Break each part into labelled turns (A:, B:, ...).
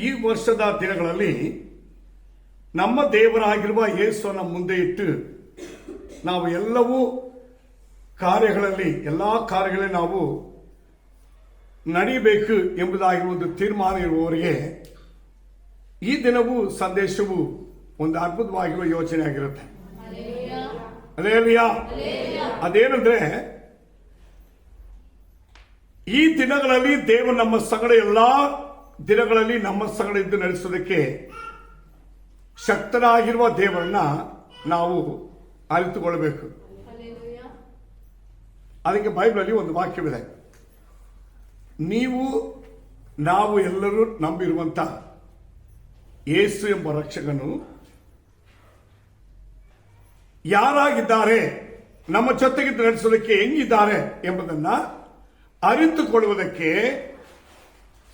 A: ಈ ವರ್ಷದ ದಿನಗಳಲ್ಲಿ ನಮ್ಮ ದೇವರಾಗಿರುವ ಯೇಸುವನ್ನು ಮುಂದೆ ಇಟ್ಟು ನಾವು ಎಲ್ಲವೂ ಕಾರ್ಯಗಳಲ್ಲಿ ಎಲ್ಲ ಕಾರ್ಯಗಳಲ್ಲಿ ನಾವು ನಡೀಬೇಕು ಎಂಬುದಾಗಿ ಒಂದು ತೀರ್ಮಾನ ಇರುವವರಿಗೆ ಈ ದಿನವೂ ಸಂದೇಶವು ಒಂದು ಅದ್ಭುತವಾಗಿರುವ ಯೋಚನೆ ಆಗಿರುತ್ತೆ ಅದೇಲಿಯಾ ಅದೇನಂದ್ರೆ ಈ ದಿನಗಳಲ್ಲಿ ದೇವರು ನಮ್ಮ ಸಂಗಡ ಎಲ್ಲಾ ದಿನಗಳಲ್ಲಿ ನಮ್ಮ ಸಂಗಡ ಇದ್ದು ನಡೆಸೋದಕ್ಕೆ ಶಕ್ತನಾಗಿರುವ ದೇವರನ್ನ ನಾವು ಅರಿತುಕೊಳ್ಬೇಕು ಅದಕ್ಕೆ ಬೈಬಲಲ್ಲಿ ಒಂದು ವಾಕ್ಯವಿದೆ. ನೀವು, ನಾವು ಎಲ್ಲರೂ ನಂಬಿರುವಂತ ಏಸು ಎಂಬ ರಕ್ಷಕನು ಯಾರಾಗಿದ್ದಾರೆ, ನಮ್ಮ ಜೊತೆಗಿದ್ದು ನಡೆಸೋದಕ್ಕೆ ಹೆಂಗಿದ್ದಾರೆ ಎಂಬುದನ್ನ ಅರಿತುಕೊಳ್ಳುವುದಕ್ಕೆ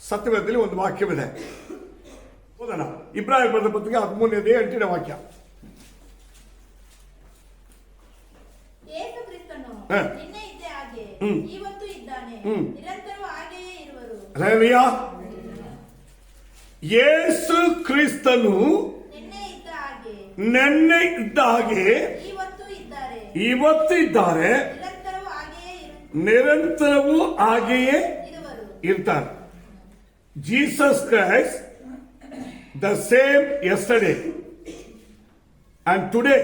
A: ಸತ್ಯವೇದದಲ್ಲಿ ಒಂದು ವಾಕ್ಯವಿದೆ. ಓದೋಣ. ಇಬ್ರಾಹಿಂ ಬರೆದ ಪತ್ರಿಕೆ ಹದಿಮೂರನೇದೇ ಎಂಟನೇ ವಾಕ್ಯ.
B: ಯೇಸು ಕ್ರಿಸ್ತನು. ನಿನ್ನೆ ಇದ್ದ ಹಾಗೆ
A: ಹ್ಮ್.
B: ಇವತ್ತು ಇದ್ದಾರೆ. ನಿರಂತರವೂ ಹಾಗೆಯೇ
A: ಇರ್ತಾರೆ. Jesus Christ the same yesterday and today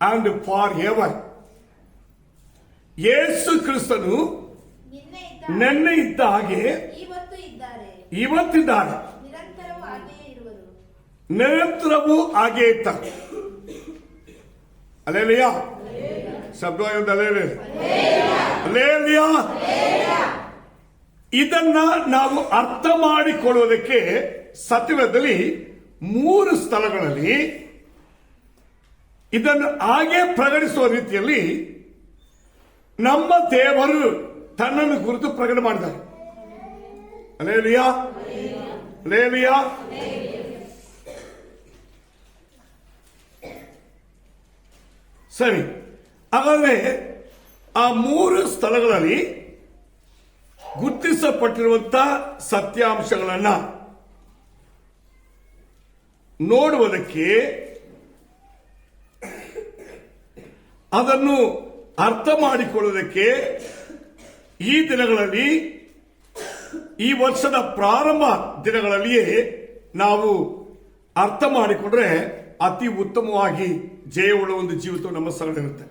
A: and for ever ಯೇಸು ಕ್ರಿಸ್ತನು
B: ನಿನ್ನೆ ಇದ್ದ
A: ನೆನ್ನೆ ಇದ್ದ ಹಾಗೆ
B: ಇವತ್ತು ಇದ್ದಾರೆ
A: ಇವತ್ತಿದ್ದಾರೆ.
B: ನಿರಂತರವೂ ಹಾಗೆಯೇ ಇರುವರು
A: ನಿರಂತರವೂ ಹಾಗೆ ಇರ್ತಾರೆ ಅಲ್ಲೇಲಿಯಾ ಶಬ್ದ ಒಂದು ಅಲ್ಲೇಲಿ ಅಲ್ಲೇಲಿಯಾ ಇದನ್ನ ನಾವು ಅರ್ಥ ಮಾಡಿಕೊಳ್ಳುವುದಕ್ಕೆ ಸತ್ಯದಲ್ಲಿ ಮೂರು ಸ್ಥಳಗಳಲ್ಲಿ ಇದನ್ನು ಹಾಗೆ ಪ್ರಕಟಿಸುವ ರೀತಿಯಲ್ಲಿ ನಮ್ಮ ದೇವರು ತನ್ನನ್ನು ಕುರಿತು ಪ್ರಕಟ ಮಾಡಿದ್ದಾರೆ. ಅಲೇಲಿಯಾ ಸರಿ. ಹಾಗಾದ್ರೆ ಆ ಮೂರು ಸ್ಥಳಗಳಲ್ಲಿ ಗುರುತಿಸಲ್ಪಟ್ಟಿರುವಂತ ಸತ್ಯಾಂಶಗಳನ್ನ ನೋಡುವುದಕ್ಕೆ ಅದನ್ನು ಅರ್ಥ ಮಾಡಿಕೊಳ್ಳುವುದಕ್ಕೆ ಈ ದಿನಗಳಲ್ಲಿ, ಈ ವರ್ಷದ ಪ್ರಾರಂಭ ದಿನಗಳಲ್ಲಿಯೇ ನಾವು ಅರ್ಥ ಮಾಡಿಕೊಂಡ್ರೆ ಅತಿ ಉತ್ತಮವಾಗಿ ಜಯವುಳ್ಳ ಒಂದು ಜೀವಿತ ನಮ್ಮ ಸರಳಿರುತ್ತೆ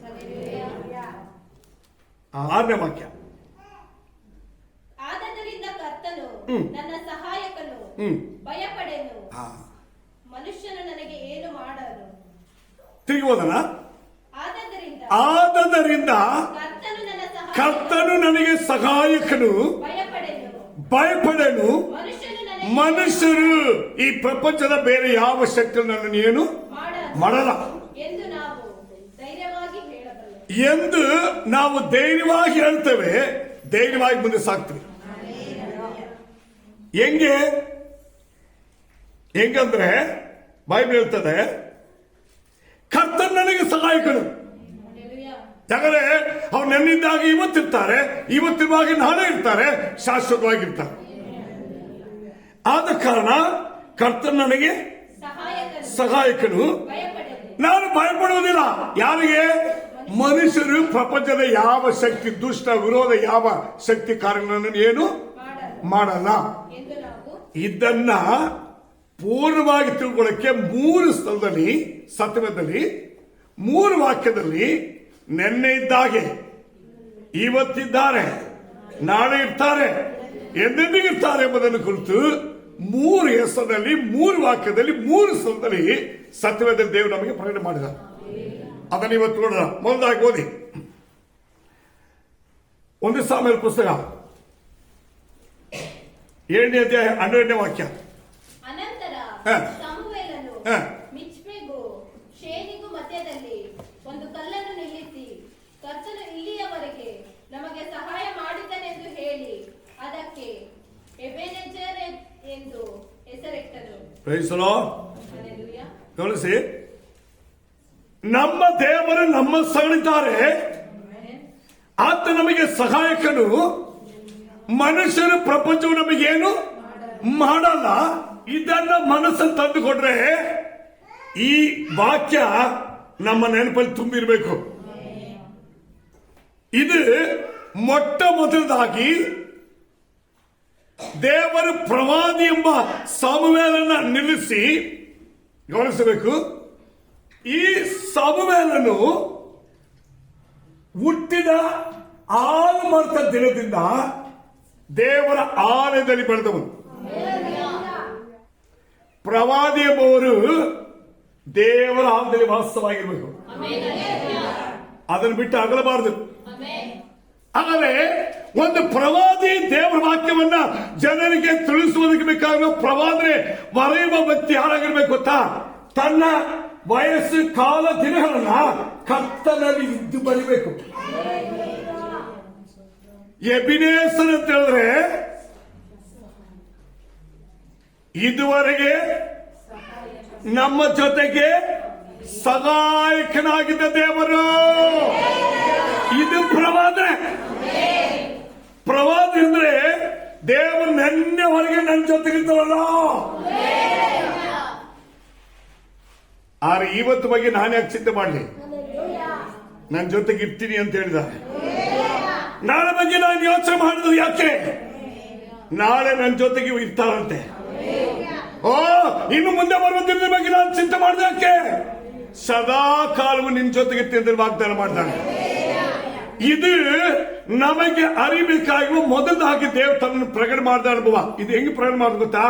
A: ಆರನೇ ವಾಕ್ಯ
C: ಆದದರಿಂದ ಕರ್ತನು
A: ಹ್ಮ್.
C: ನನ್ನ ಸಹಾಯಕನು. ಭಯಪಡೆನು ಮನುಷ್ಯನು ನನಗೆ ಏನು ಮಾಡಲು?
A: ತಿರುಗಿ ಹೋದನ
C: ಆದದರಿಂದ ಕರ್ತನು
A: ನನಗೆ ಸಹಾಯಕನು
C: ಭಯಪಡೆನು.
A: ಮನುಷ್ಯರು. ಈ ಪ್ರಪಂಚದ ಬೇರೆ ಯಾವ ಶಕ್ತಿ ನನ್ನನ್ನು ಏನು ಮಾಡಲ್ಲ.
C: ಎಂದು ನಾವು ಧೈರ್ಯವಾಗಿ ಹೇಳಬಲ್ಲೆ.
A: ಎಂದು ನಾವು ಧೈರ್ಯವಾಗಿ ಹೇಳ್ತೇವೆ. ಧೈರ್ಯವಾಗಿ ಮುಂದೆ ಸಾಕ್ತೀವಿ. ಹೆಂಗೆ? ಹೆಂಗಂದ್ರೆ ಬೈಬಲ್ ಹೇಳ್ತದೆ, ಕರ್ತನ್ ನನಗೆ ಸಹಾಯಕನು. ಯಾಕಂದ್ರೆ ಅವ್ರು ನೆನ್ನಿದ್ದಾಗ ಇವತ್ತಿರ್ತಾರೆ, ಇವತ್ತಿರುವಾಗ ನಾಳೆ ಇರ್ತಾರೆ, ಶಾಶ್ವತವಾಗಿರ್ತಾರೆ. ಆದ ಕಾರಣ ಕರ್ತನ್ ನನಗೆ
C: ಸಹಾಯಕನು.
A: ನಾನು ಭಯಪಡುವುದಿಲ್ಲ. ಯಾರಿಗೆ? ಮನುಷ್ಯರು ಪ್ರಪಂಚದ ಯಾವ ಶಕ್ತಿ, ದುಷ್ಟ, ವಿರೋಧ, ಯಾವ ಶಕ್ತಿ ಕಾರಣ ಏನು ಮಾಡಲ್ಲ. ಇದನ್ನ ಪೂರ್ಣವಾಗಿ ತಿಳ್ಕೊಳ್ಳಕ್ಕೆ ಮೂರು ಸ್ಥಳದಲ್ಲಿ ಸತ್ಯದಲ್ಲಿ ಮೂರು ವಾಕ್ಯದಲ್ಲಿ ನೆನ್ನೆ ಇದ್ದಾಗೆ ಇವತ್ತಿದ್ದಾರೆ, ನಾಳೆ ಇರ್ತಾರೆ ಎಂದೆಂದಿಗಿರ್ತಾರೆ ಎಂಬುದನ್ನು ಕುರಿತು ಮೂರು ಹೆಸರಲ್ಲಿ ಮೂರು ವಾಕ್ಯದಲ್ಲಿ, ಮೂರು ಸ್ಥಳದಲ್ಲಿ ಸತ್ಯವೇದಲ್ಲಿ ದೇವರು ನಮಗೆ ಪ್ರಕಟಣೆ ಮಾಡಿದ. ಅದನ್ನು ಇವತ್ತು ನೋಡೋಣ. ಮೊದಲಾಗಿ ಓದಿ. ಒಂದು ಸಾಮೇಲೆ ಪುಸ್ತಕ. ಏಳನೇ ಅಧ್ಯಾಯ ಹನ್ನೆರಡನೇ ವಾಕ್ಯ.
C: ಅನಂತರ. ಸಮುವೇಲನು
A: ಹ.
C: ಮಿಚ್ಪೆಗೂ ಶೇನಿಗೂ ಮಧ್ಯದಲ್ಲಿ ಒಂದು ಕಲ್ಲನ್ನು ನಿಲ್ಲಿಸಿ ಕರ್ತನು ಇಲ್ಲಿಯವರೆಗೆ ನಮಗೆ ಸಹಾಯ ಮಾಡಿದನೆಂದು ಹೇಳಿ ಅದಕ್ಕೆ ಎಬೆನೆಜರ್ ಎಂದು ಹೆಸರಿಟ್ಟನು.
A: ಪ್ರೈಸಲೋ
C: Hallelujah.
A: ಗಮನಿಸಿ. ನಮ್ಮ ದೇವರು ನಮ್ಮ ಸಗಳಿದ್ದಾರೆ ಆತ ನಮಗೆ ಸಹಾಯಕನು. ಮನುಷ್ಯರು ಪ್ರಪಂಚವು ನಮಗೇನು? ಮಾಡಲ್ಲ. ಇದನ್ನ ಮನಸ್ಸನ್ನು ತಂದುಕೊಟ್ರೆ ಈ ವಾಕ್ಯ ನಮ್ಮ ನೆನಪಲ್ಲಿ ತುಂಬಿರಬೇಕು. ಇದು ಮೊಟ್ಟ ಮೊದಲದಾಗಿ ದೇವರು ಪ್ರವಾದಿ ಎಂಬ ಸಮವೇಲನ್ನ ನಿಲ್ಲಿಸಿ ಗಮನಿಸಬೇಕು. ಈ ಸಮವೇಲನು ಹುಟ್ಟಿದ ಆರು ದಿನದಿಂದ ದೇವರ ಆಲಯದಲ್ಲಿ ಬೆಳೆದವನು ಪ್ರವಾದಿ ಎಂಬುವರು ದೇವರ ಆಲಯದಲ್ಲಿ ವಾಸವಾಗಿರ್ಬೇಕು ಅದನ್ನು ಬಿಟ್ಟು ಅಗಲಬಾರದು ಆದರೆ ಒಂದು ಪ್ರವಾದಿ ದೇವರ ವಾಕ್ಯವನ್ನ ಜನರಿಗೆ ತಿಳಿಸುವುದಕ್ಕೆ ಬೇಕಾಗಿರೋ ಪ್ರವಾದನೆ ಬರೆಯುವ ವ್ಯಕ್ತಿ ಯಾರಾಗಿರ್ಬೇಕು ಗೊತ್ತಾ? ತನ್ನ ವಯಸ್ಸು ಕಾಲ ದಿನಗಳನ್ನ ಕತ್ತಲಲ್ಲಿ ಇದ್ದು ಬರಿಬೇಕು ಎಬಿನೇಸರ್ ಅಂತ ಹೇಳಿದ್ರೆ ಇದುವರೆಗೆ ನಮ್ಮ ಜೊತೆಗೆ ಸಹಾಯಕನಾಗಿದ್ದ ದೇವರು. ಇದು ಪ್ರವಾದನೆ ಪ್ರವಾದ ಅಂದ್ರೆ ದೇವರು ನೆನ್ನೆವರೆಗೆ ನನ್ನ ಜೊತೆಗಿದ್ದವಲ್ಲ ಆದ್ರೆ ಇವತ್ತು ಬಗ್ಗೆ ನಾನು ಯಾಕೆ ಚಿಂತೆ ಮಾಡಲಿ? ನನ್ನ ಜೊತೆಗೆ ಇರ್ತೀನಿ ಅಂತ ಹೇಳಿದ್ದಾರೆ. ನಾಳೆ ಬಗ್ಗೆ ನಾನು ಯೋಚನೆ ಮಾಡಿದ್ರು ಯಾಕೆ? ನಾಳೆ ನನ್ನ ಜೊತೆಗೆ ಇರ್ತಾರಂತೆ ಓ, ಇನ್ನು ಮುಂದೆ ಬರುವ ದಿನದ ಬಗ್ಗೆ ನಾನು ಚಿಂತೆ ಮಾಡುದು ಯಾಕೆ? ಸದಾ ಕಾಲವು ನಿನ್ ಜೊತೆಗೆ ತಿಂದ್ರೆ ವಾಗ್ದಾನ ಮಾಡ್ತಾನೆ. ಇದು ನಮಗೆ ಅರಿಬೇಕಾಗಿರುವ ಮೊದಲಾಗಿ ದೇವ್ ತನ್ನ ಪ್ರಕಟ ಮಾಡಿದ ಅನುಭವ. ಇದು ಹೆಂಗ್ ಪ್ರಕಟ ಮಾಡಿದ ಗೊತ್ತಾ?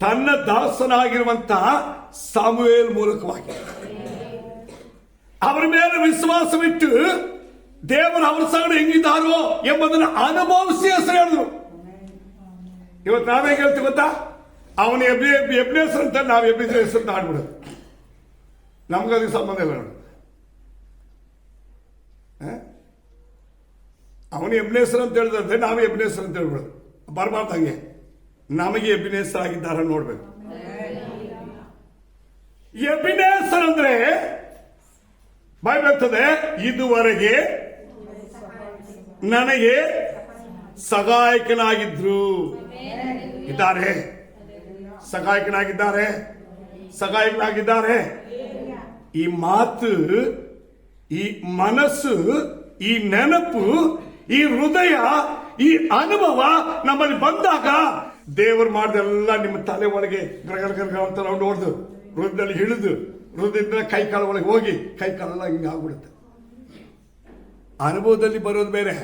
A: ತನ್ನ ದಾಸನಾಗಿರುವಂತ ಸಾಮುವೇಲ್ ಮೂಲಕವಾಗಿ. ಅವರ ಮೇಲೆ ವಿಶ್ವಾಸವಿಟ್ಟು ದೇವರು ಅವರ ಸಂಗಡ ಹೆಂಗಿದ್ದಾರೋ ಎಂಬುದನ್ನು ಅನುಭವಿಸಿ ಹೆಸರು ಹೇಳಿದ್ರು. ಇವತ್ತು ನಾವೇ ಹೇಳ್ತೀವಿ ಗೊತ್ತಾ? ಅವನ ಹೆಸರು ಅಂತ ನಾವು ಎಬ್ಬಿದ್ರೆ ಹೆಸರು ಅಂತ ಆಡ್ಬಿಡೋದು ನಮ್ಗೆ ಅದಕ್ಕೆ ಸಂಬಂಧ ಇಲ್ಲ ನೋಡಿ. ಅವನು ಎಬ್ನೇಸರ್ ಅಂತ ಹೇಳಿದ್ರೆ ನಾವು ಎಬ್ನೇಸರ್ ಅಂತ ಹೇಳ್ಬಿಡೋದು. ಬರಬಾರ್ದು ಹಂಗೆ. ನಮಗೆ ಎಬ್ಬಿನೇಸರ್ ಆಗಿದ್ದಾರೆ ನೋಡ್ಬೇಕು. ಎಬ್ಬಿನೇಸರ್ ಅಂದ್ರೆ ಬಾಯ್ ಬರ್ತದೆ ಇದುವರೆಗೆ ನನಗೆ ಸಹಾಯಕನಾಗಿದ್ರು. ಇದ್ದಾರೆ. ಸಹಾಯಕನಾಗಿದ್ದಾರೆ. ಸಹಾಯಕನಾಗಿದ್ದಾರೆ. ಈ ಮಾತು, ಈ ಮನಸ್ಸು, ಈ ನೆನಪು, ಈ ಹೃದಯ, ಈ ಅನುಭವ ನಮ್ಮಲ್ಲಿ ಬಂದಾಗ ದೇವರು ಮಾಡಿದೆಲ್ಲ ನಿಮ್ಮ ತಲೆ ಒಳಗೆ ಗ್ರಗಲ್ ಗರಗರ ಅಂತ ನಾವು ಹೃದಯದಲ್ಲಿ ಹಿಡಿದು ಹೃದಯದಿಂದ ಕೈ ಕಾಲ ಒಳಗೆ ಹೋಗಿ, ಕೈ ಕಾಲೆಲ್ಲ ಹಿಂಗೆ ಆಗ್ಬಿಡುತ್ತೆ. ಅನುಭವದಲ್ಲಿ ಬರೋದು ಬೇರೆ?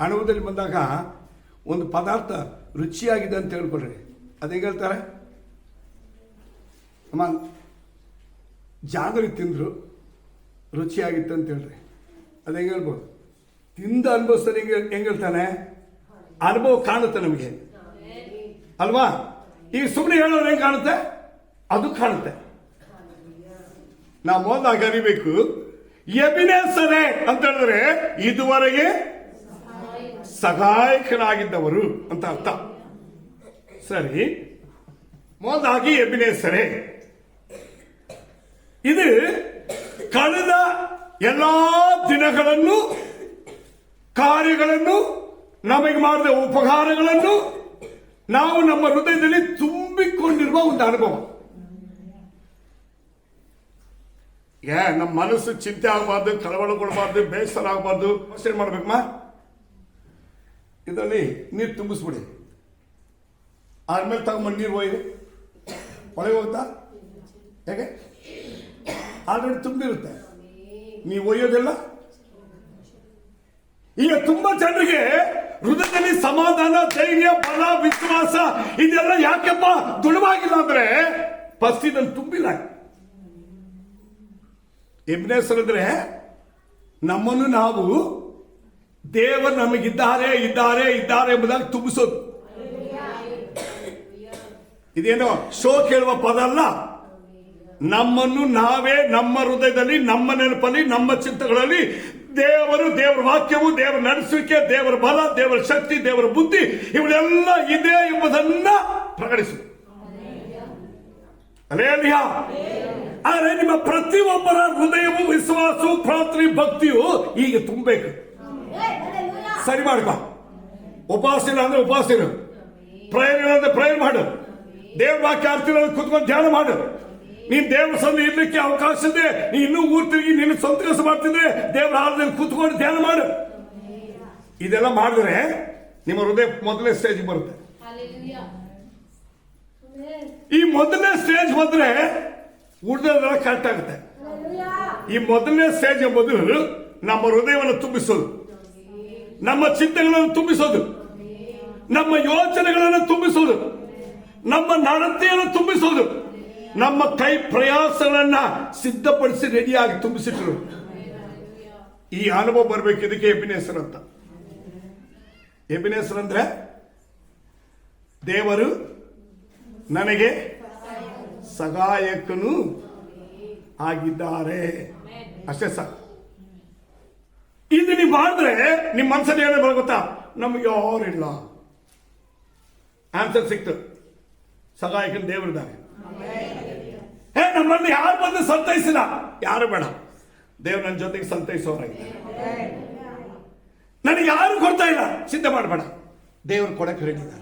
A: ಅನುಭವದಲ್ಲಿ ಬಂದಾಗ ಒಂದು ಪದಾರ್ಥ ರುಚಿಯಾಗಿದೆ ಅಂತ ಹೇಳ್ಕೊಡ್ರಿ. ಅದು ಹೆಂಗೆ ಹೇಳ್ತಾರೆ? ಅಮ್ಮ, ಜಾಗರಿ ತಿಂದರು ರುಚಿಯಾಗಿತ್ತು ಅಂತ ಹೇಳ್ರಿ. ಅದು ಹೆಂಗೆ ಹೇಳ್ಬೋದು? ತಿಂದ ಅನುಭವಿಸ್ತಾರೆ ಹೆಂಗೆ ಹೆಂಗೆ ಹೇಳ್ತಾನೆ? ಅನುಭವ ಕಾಣುತ್ತೆ ನಮಗೆ. ಅಲ್ವಾ? ಈಗ ಸುಮ್ಮನೆ ಹೇಳೋರು ಹೆಂಗೆ ಕಾಣುತ್ತೆ? ಅದು ಕಾಣುತ್ತೆ. ನಾವು ಮೊದಲಾಗಿ ಅರಿಬೇಕು. ಎಬಿನೇಸರೆ ಅಂತ ಹೇಳಿದ್ರೆ ಇದುವರೆಗೆ ಸಹಾಯಕರಾಗಿದ್ದವರು ಅಂತ ಅರ್ಥ. ಸರಿ. ಮೊದಲಾಗಿ ಎಬಿನೇಸರೆ ಇದು ಕಳೆದ ಎಲ್ಲಾ ದಿನಗಳನ್ನು, ಕಾರ್ಯಗಳನ್ನು, ನಮಗೆ ಮಾಡಿದ ಉಪಕಾರಗಳನ್ನು ನಾವು ನಮ್ಮ ಹೃದಯದಲ್ಲಿ ತುಂಬಿಕೊಂಡಿರುವ ಒಂದು ಅನುಭವ. ಏ ನಮ್ಮ ಮನಸ್ಸು ಚಿಂತೆ ಆಗಬಾರ್ದು, ಕಳವಳಗೊಳ್ಬಾರ್ದು, ಬೇಸರ ಆಗಬಾರ್ದು. ಯೋಚನೆ ಮಾಡ್ಬೇಕಮ್ಮ? ಇದರಲ್ಲಿ ನೀರು ತುಂಬಿಸ್ಬಿಡಿ. ಆದ್ಮೇಲೆ ತಗೊಂಬಂದು ನೀರು ಒಯ್ದು ಒಳಗೆ ಹೋಗ್ತಾ? ಹೇಗೆ? ಆಲ್ರೆಡಿ ತುಂಬಿರುತ್ತೆ. ನೀವು ಒಯ್ಯೋದಿಲ್ಲ? ಈಗ ತುಂಬಾ ಜನರಿಗೆ ಹೃದಯದಲ್ಲಿ ಸಮಾಧಾನ, ಧೈರ್ಯ, ಬಲ, ವಿಶ್ವಾಸ, ಇದೆಲ್ಲ ಯಾಕೆಪ್ಪ ದೃಢವಾಗಿಲ್ಲ ಅಂದ್ರೆ ಫಸ್ಟ್ ಇದನ್ನು ತುಂಬಿಲ್ಲ. ಎಬ್ನೇಸರ್ ಅಂದ್ರೆ ನಮ್ಮನ್ನು ನಾವು ದೇವರು ನಮಗಿದ್ದಾರೆ ಇದ್ದಾರೆ ಇದ್ದಾರೆ ಎಂಬುದಾಗಿ ತುಂಬಿಸೋದು. ಇದೇನೋ? ಶೋ ಕೇಳುವ ಪದ ಅಲ್ಲ. ನಮ್ಮನ್ನು ನಾವೇ ನಮ್ಮ ಹೃದಯದಲ್ಲಿ ನಮ್ಮ ನೆನಪಲ್ಲಿ ನಮ್ಮ ಚಿಂತಗಳಲ್ಲಿ ದೇವರು ದೇವರ ವಾಕ್ಯವು ದೇವರ ನಡೆಸುವಿಕೆ ದೇವರ ಬಲ ದೇವರ ಶಕ್ತಿ ದೇವರ ಬುದ್ಧಿ ಇವಳೆಲ್ಲ ಇದೆ ಎಂಬುದನ್ನ ಪ್ರಕಟಿಸು. ಅಲೇಲಿಯ ಆದರೆ ನಿಮ್ಮ ಪ್ರತಿಯೊಬ್ಬರ ಹೃದಯವು, ವಿಶ್ವಾಸವು, ಪ್ರಾರ್ಥನೆ, ಭಕ್ತಿಯು ಈಗ ತುಂಬಬೇಕು. ಸರಿ ಮಾಡ್ಕೊ ಉಪವಾಸ ಇಲ್ಲ ಅಂದ್ರೆ ಉಪವಾಸ ಇರು ಪ್ರೇಯರ್ ಇಲ್ಲ ಅಂದ್ರೆ ಮಾಡು. ದೇವ್ರ ವಾಕ್ಯ ಅಂದ್ರೆ ಕುತ್ಕೊಂಡು ಧ್ಯಾನ ಮಾಡು. ನೀನ್ ದೇವ್ರ ಸಂದ ಇರ್ಲಿಕ್ಕೆ ಅವಕಾಶ ಇದೆ. ನೀ ಇನ್ನೂ ಊರ್ ತಿರುಗಿ ನಿನ್ನ ಸ್ವಂತ ಕೆಲಸ ಮಾಡ್ತಿದ್ರೆ ದೇವ್ರ ಆಲದಲ್ಲಿ ಕುತ್ಕೊಂಡು ಧ್ಯಾನ ಮಾಡು. ಇದೆಲ್ಲ ಮಾಡಿದ್ರೆ ನಿಮ್ಮ ಹೃದಯ ಮೊದಲನೇ ಸ್ಟೇಜ್ ಬರುತ್ತೆ. ಈ ಮೊದಲನೇ ಸ್ಟೇಜ್ ಬಂದ್ರೆ ಉಳಿದೆಲ್ಲ ಕರೆಕ್ಟ್ ಆಗುತ್ತೆ. ಈ ಮೊದಲನೇ ಸ್ಟೇಜ್ ಎಂಬುದು ನಮ್ಮ ಹೃದಯವನ್ನು ತುಂಬಿಸೋದು. ನಮ್ಮ ಚಿಂತೆಗಳನ್ನು ತುಂಬಿಸೋದು. ನಮ್ಮ ಯೋಚನೆಗಳನ್ನು ತುಂಬಿಸೋದು. ನಮ್ಮ ನಡತೆಯನ್ನು ತುಂಬಿಸೋದು. ನಮ್ಮ ಕೈ ಪ್ರಯಾಸಗಳನ್ನ ಸಿದ್ಧಪಡಿಸಿ ರೆಡಿಯಾಗಿ ತುಂಬಿಸಿಟ್ರು ಈ ಅನುಭವ ಬರಬೇಕು ಇದಕ್ಕೆ ಎಬಿನೇಸರ್ ಅಂತ. ಎಬಿನೇಸರ್ ಅಂದ್ರೆ ದೇವರು ನನಗೆ ಸಹಾಯಕನು ಆಗಿದ್ದಾರೆ. ಅಷ್ಟೇ ಸಾಕು ಇದು ನೀವು ಮಾಡಿದ್ರೆ ನಿಮ್ಮ ಮನಸ್ಸಲ್ಲಿ ಏನೋ ಬರೋ ಗೊತ್ತಾ? ನಮ್ಗೆ ಯಾರಿಲ್ಲ ಆನ್ಸರ್ ಸಿಕ್ತು. ಸಹಾಯಕನ ದೇವರಿದ್ದಾರೆ. ಹೇ, ನಮ್ಮಲ್ಲಿ ಯಾರು ಬಂದು ಸಂತೈಸಿಲ್ಲ? ಯಾರು ಬೇಡ. ದೇವ್ರ ನನ್ನ ಜೊತೆಗೆ ಸಂತೈಸೋರಾಗಿದ್ದಾರೆ ನನಗೆ ಯಾರು ಕೊಡ್ತಾ ಇಲ್ಲ? ಚಿಂತೆ ಮಾಡಬೇಡ. ದೇವರು ಕೊಡಕ್ಕೆ ರೆಡಿ ಇದ್ದಾರೆ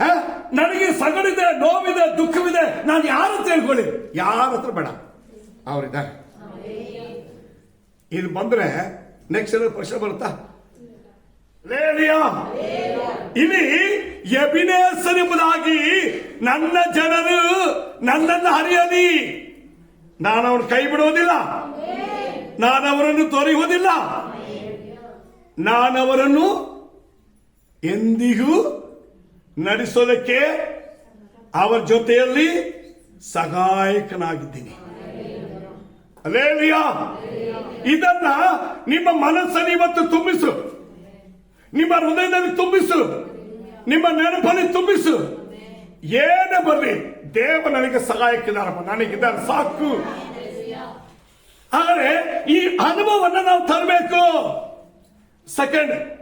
A: ಹ? ನನಗೆ ಸಗಡಿದೆ ನೋವಿದೆ ದುಃಖವಿದೆ ನಾನು ಯಾರು ಹತ್ರ ಹೇಳ್ಕೊಳ್ಳಿ? ಯಾರ ಹತ್ರ ಬೇಡ. ಅವರಿದ್ದಾರೆ. ಇದು ಬಂದ್ರೆ ನೆಕ್ಸ್ಟ್ ಪ್ರಶ್ನೆ ಬರುತ್ತಾ? ಇಲ್ಲಿ ಎಬಿನೇಸರ್ ಎಂಬುದಾಗಿ ನನ್ನ ಜನರು ನನ್ನನ್ನು ಹರಿಯಲಿ ನಾನು ಅವ್ರ ಕೈ ಬಿಡುವುದಿಲ್ಲ. ನಾನು ಅವರನ್ನು ತೊರೆಯುವುದಿಲ್ಲ. ನಾನು ಅವರನ್ನು ಎಂದಿಗೂ ನಡೆಸೋದಕ್ಕೆ ಅವರ ಜೊತೆಯಲ್ಲಿ ಸಹಾಯಕನಾಗಿದ್ದೀನಿ. ಅಲೇಲಿಯಾ ಇದನ್ನ ನಿಮ್ಮ ಮನಸ್ಸನ್ನು ಇವತ್ತು ತುಂಬಿಸು. ನಿಮ್ಮ ಹೃದಯದಲ್ಲಿ ತುಂಬಿಸು. ನಿಮ್ಮ ನೆನಪಲ್ಲಿ ತುಂಬಿಸು. ಏನೇ ಬರ್ಲಿ ದೇವ ನನಗೆ ಸಹಾಯಕ್ಕಿದಾರಪ್ಪ ನನಗಿದ್ದಾರೆ, ಸಾಕು. ಆದರೆ ಈ ಅನುಭವವನ್ನು ನಾವು ತರಬೇಕು. ಸೆಕೆಂಡ್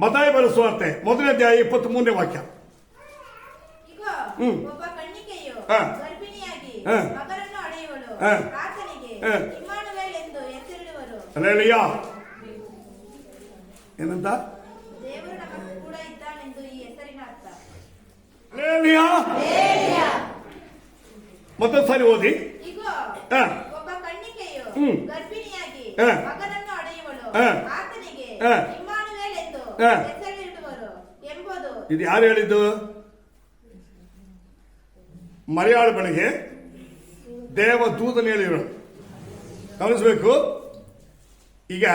A: ಮತಾಯ ಸುವಾರ್ತೆ ಮೊದಲನೇ ಅಧ್ಯಾಯ ಇಪ್ಪತ್ತ್ ಮೂರನೇ ವಾಕ್ಯ ಹ್ಮ್. ಹಾ. ಏನಂತ? ಮತ್ತೊಂದು ಸಾರಿ ಓದಿ. ಹ್ಮ್. ಹಾ.
B: ಹೆಸರಿಡುವರು ಎಂಬುದು?
A: ಇದು ಯಾರು ಹೇಳಿದ್ದು? ಮರೆಯಾಳ ಬೆಳಗ್ಗೆ ದೇವ ದೂತನ ಹೇಳಿರು. ಗಮನಿಸ್ಬೇಕು. ಈಗ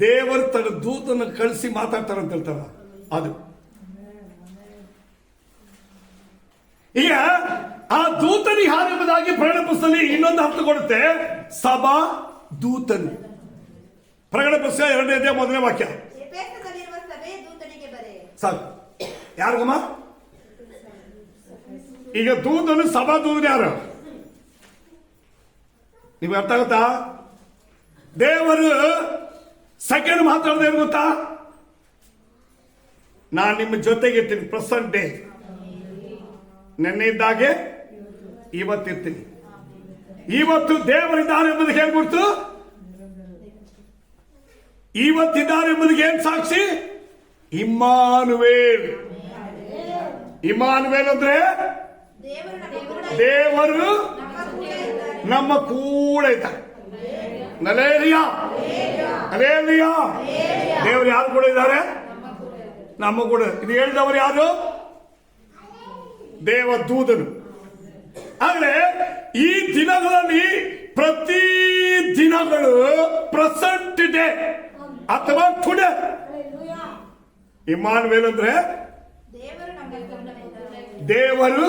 A: ದೇವರು ತನ್ನ ದೂತನ ಕಳಿಸಿ ಮಾತಾಡ್ತಾರಂತ ಹೇಳ್ತಾರ. ಅದು. ಈಗ ಆ ದೂತನಿ ಹಾರೆಂಬುದಾಗಿ ಪ್ರಕಟಣೆ ಪುಸ್ತಕದಲ್ಲಿ ಇನ್ನೊಂದು ಹತ್ತು ಕೊಡುತ್ತೆ. ಸಭಾ ದೂತನು. ಪ್ರಕಟಣೆ ಪುಸ್ತಕ ಎರಡನೇ ಮೊದಲನೇ ವಾಕ್ಯ
B: ಎಫೆಸದಲ್ಲಿರುವ ಸಭೆ ದೂತನಿಗೆ ಬರೆ
A: ಸಾಕು. ಯಾರಿಗಮ್ಮ ಈಗ ದೂದನು ಸಭಾ ದೂತನು ಯಾರು? ನಿಮ್ಗೆ ಅರ್ಥ ಆಗುತ್ತಾ? ದೇವರು ಸೆಕೆಂಡ್ ಮಾತಾಡೋದು ಏನು ಗೊತ್ತಾ? ನಾನು ನಿಮ್ಮ ಜೊತೆಗೆ ಇರ್ತೀನಿ ಪ್ರೆಸೆಂಟ್ ಡೇ ನೆನ್ನೆ ಇದ್ದಾಗೆ ಇವತ್ತಿರ್ತೀನಿ ಇವತ್ತು ದೇವರಿದ್ದಾರೆ ಎಂಬುದಕ್ಕೆ ಏನ್ ಗುರ್ತು ಇವತ್ತಿದ್ದಾರೆ ಎಂಬುದಕ್ಕೆ ಏನ್ ಸಾಕ್ಷಿ? ಇಮ್ಮಾನುವೇಲ್. ಇಮ್ಮಾನುವೇಲ್ ಅಂದ್ರೆ?
B: ದೇವರು ನಮ್ಮ ಕೂಡ
A: ಇದ್ದಾರೆ ನಲೇಲಿಯಾ ಅಲೇಲಿಯಾ ದೇವರು ಯಾರು ಕೂಡ ಇದ್ದಾರೆ? ನಮ್ಮ ಕೂಡ. ಇದು ಹೇಳಿದವರು ಯಾರು? ದೇವ ದೂತನು ಆದ್ರೆ ಈ ದಿನಗಳಲ್ಲಿ ಪ್ರತಿ ದಿನಗಳು ಪ್ರೆಸೆಂಟ್ ಡೇ ಅಥವಾ ಟುಡೇ ಇಮಾನ್ವೇಲ್ ಅಂದ್ರೆ?
B: ದೇವರು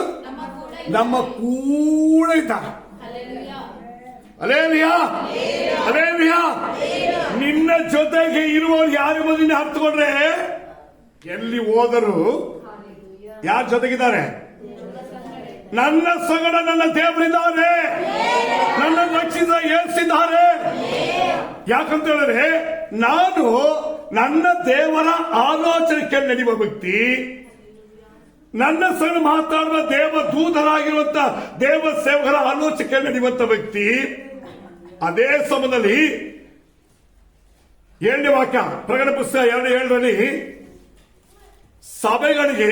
B: ನಮ್ಮ ಕೂಡ
A: ಇದ್ದಾರೆ. ಅಲೇಲಿಯಾ ಅಲೇಲಿಯಾ ನಿನ್ನ ಜೊತೆಗೆ ಇರುವವರು ಯಾರು ಬಂದಿನ ಹತ್ಕೊಂಡ್ರೆ ಎಲ್ಲಿ ಹೋದರು ಯಾರ ಜೊತೆಗಿದ್ದಾರೆ? ನನ್ನ ಸಗಡ ನನ್ನ ದೇವರಿದ್ದಾರೆ. ನನ್ನ ನಕ್ಷಿದ ಏಸಿದ್ದಾರೆ ಯಾಕಂತ ಹೇಳಿದ್ರೆ ನಾನು ನನ್ನ ದೇವರ ಆಲೋಚನೆ ಕೇಳಿ ನಡೆಯುವ ವ್ಯಕ್ತಿ ನನ್ನ ಸಣ್ಣ ಮಾತಾಡುವ ದೇವ ದೂತರಾಗಿರುವಂತ ದೇವ ಸೇವಕರ ಆಲೋಚನೆ ನಡೆಯುವಂತ ವ್ಯಕ್ತಿ ಅದೇ ಸಮಯದಲ್ಲಿ ಏಳನೇ ವಾಕ್ಯ ಪ್ರಕಟ ಪುಸ್ತಕ ಎರಡು ಏಳರಲ್ಲಿ ಸಭೆಗಳಿಗೆ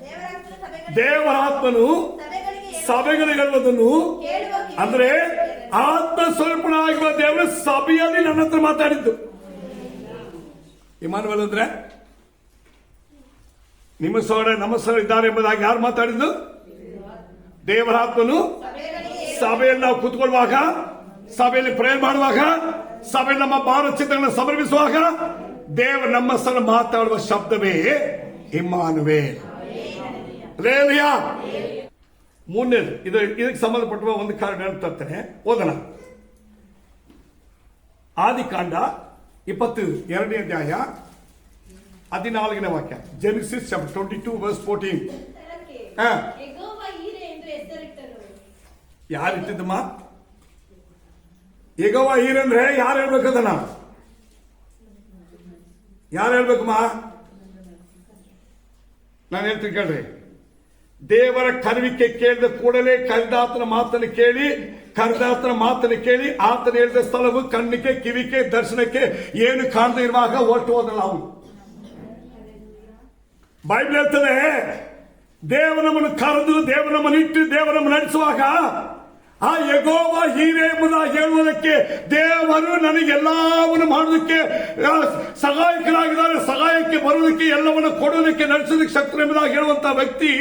B: ದೇವರಾತ್ಮನು ಸಭೆಗಳಿಗೆ
A: ದೇವರ ಆತ್ಮನು
B: ಸಭೆಗಳಿಗೆ
A: ಸಭೆಗಳಿಗೆ ಹೇಳುವುದನ್ನು
B: ಕೇಳುವ
A: ಅಂದ್ರೆ ಆತ್ಮ ಸ್ವರೂಪನಾಗಿರುವ ದೇವರು ಸಭೆಯಲ್ಲಿ ನನ್ನ ಹತ್ರ ಮಾತಾಡಿದ್ದು. ಇಮಾನುವಲ್ ಅಂದ್ರೆ? ನಿಮ್ಮ ಸೋರ ನಮ್ಮ ಸೋರ ಇದ್ದಾರೆ ಎಂಬುದಾಗಿ ಯಾರು ಮಾತಾಡಿದ್ದು? ದೇವರಾತ್ಮನು ಸಭೆಯಲ್ಲಿ ನಾವು ಕೂತ್ಕೊಳ್ಳುವಾಗ, ಸಭೆಯಲ್ಲಿ ಪ್ರೇರ್ ಮಾಡುವಾಗ, ಸಭೆಯಲ್ಲಿ ನಮ್ಮ ಭಾರತ ಚಿತ್ರಗಳನ್ನು ಸಮರ್ಪಿಸುವಾಗ ದೇವ ನಮ್ಮ ಸಲ ಮಾತಾಡುವ ಶಬ್ದವೇ ಇಮ್ಮಾನುವೆ ಮೂರನೇದು, ಇದು ಇದಕ್ಕೆ ಸಂಬಂಧಪಟ್ಟ ಒಂದು ಕಾರಣ ತರ್ತೇನೆ. ಓದೋಣ. ಆದಿಕಾಂಡ ಇಪ್ಪತ್ತು ಎರಡನೇ ಅಧ್ಯಾಯ ಹದಿನಾಲ್ಕನೇ ವಾಕ್ಯ. Genesis chapter twenty two verse fourteen ಯಾರು ಇಟ್ಟಿದ್ದಮ್ಮ ಈಗವ ಈರಂದ್ರೆ ಯಾರು ಹೇಳ್ಬೇಕು ಅದನ್ನ? ಯಾರು ಹೇಳ್ಬೇಕಮ್ಮ ನಾನು ಹೇಳ್ತೀನಿ ಕೇಳ್ರಿ. ದೇವರ ಕರುವಿಕೆ ಕೇಳಿದ ಕೂಡಲೇ ಕರೆದಾತನ ಮಾತನ್ನು ಕೇಳಿ ಕರೆದಾತನ ಮಾತನ್ನು ಕೇಳಿ ಆತನ ಹೇಳಿದ ಸ್ಥಳವು ಕಣ್ಣಿಗೆ ಕಿವಿಕೆ ದರ್ಶನಕ್ಕೆ ಏನು ಕಾಣದೇ ಇರುವಾಗ ಹೊರಟು ಹೋದಲ್ಲ ಅವನು. ಬೈಬಲ್ ಹೇಳ್ತದೆ ದೇವ ನಮ್ಮನ್ನು ಕರೆದು ದೇವ ನಮ್ಮನ್ನು ಇಟ್ಟು ದೇವ ನಮ್ಮನ್ನು ನಡೆಸುವಾಗ ಆ ಯಗೋವ ಹೀರೆ ಎಂಬುದಾಗಿ ಹೇಳುವುದಕ್ಕೆ ದೇವರು ನನಗೆಲ್ಲವನ್ನು ಮಾಡೋದಕ್ಕೆ ಸಹಾಯಕರಾಗಿದ್ದಾರೆ ಸಹಾಯಕ್ಕೆ ಬರುವುದಕ್ಕೆ ಎಲ್ಲವನ್ನು ಕೊಡೋದಕ್ಕೆ ನಡೆಸೋದಕ್ಕೆ ಶಕ್ತಿ ಎಂಬುದಾಗಿ ಹೇಳುವಂತ ವ್ಯಕ್ತಿ